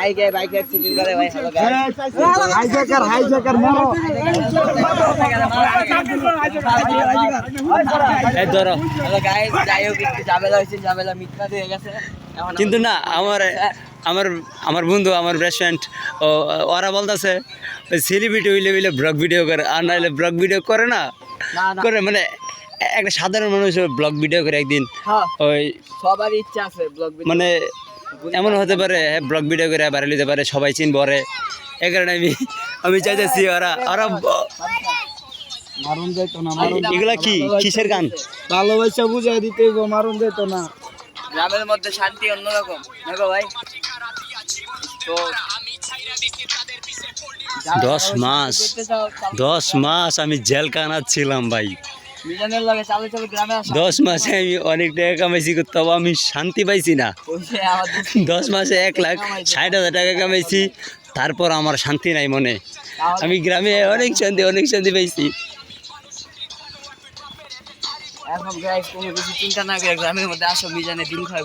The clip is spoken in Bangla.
হাইকে বাইক অ্যাক্সিডেন্ট করে ভাই হ্যালো গাইস হাইজ্যাকার হাইজ্যাকার মারো। এই ধরো হ্যালো গাইস যাই হোক একটু ঝামেলা হয়েছে ঝামেলা মিথ্যা দিয়ে গেছে। কিন্তু না আমার আমার আমার বন্ধু আমার বেস্ট ফ্রেন্ড ওরা বলতেছে সেলিব্রিটি হইলে হইলে ব্লগ ভিডিও করে আর নাহলে ব্লগ ভিডিও করে না? না না। করে মানে একটা সাধারণ মানুষ ব্লগ ভিডিও করে একদিন। হ্যাঁ। ওই সবারই ইচ্ছা আছে ব্লগ মানে এমন হতে পারে হ্যাঁ ব্লগ ভিডিও করে বাইরে নিতে পারে সবাই চিনবো ওরে। এই কারণে আমি আমি চাইতেছি ওরা ওরা মারুন যাইতো না এগুলা কি? কিসের গান? ভালোবাসা বুঝাই দিতে মারুন যাইতো না। গ্রামের মধ্যে শান্তি অন্যরকম দেখো ভাই? তো দশ মাস। দশ মাস আমি জেল কানাচ্ছিলাম ভাই। মিজানের লগে চালু চালু গ্রামে আসা দশ মাসে আমি অনেক টাকা কামাইছি তবে আমি শান্তি পাইছি না। দশ মাসে এক লাখ ষাট হাজার টাকা কামাইছি তারপর আমার শান্তি নাই মনে। আমি গ্রামে অনেক শান্তি অনেক শান্তি পাইছি। এখন কোনো কিছু চিন্তা না করে গ্রামের মধ্যে আসো মিজানে দিন খাই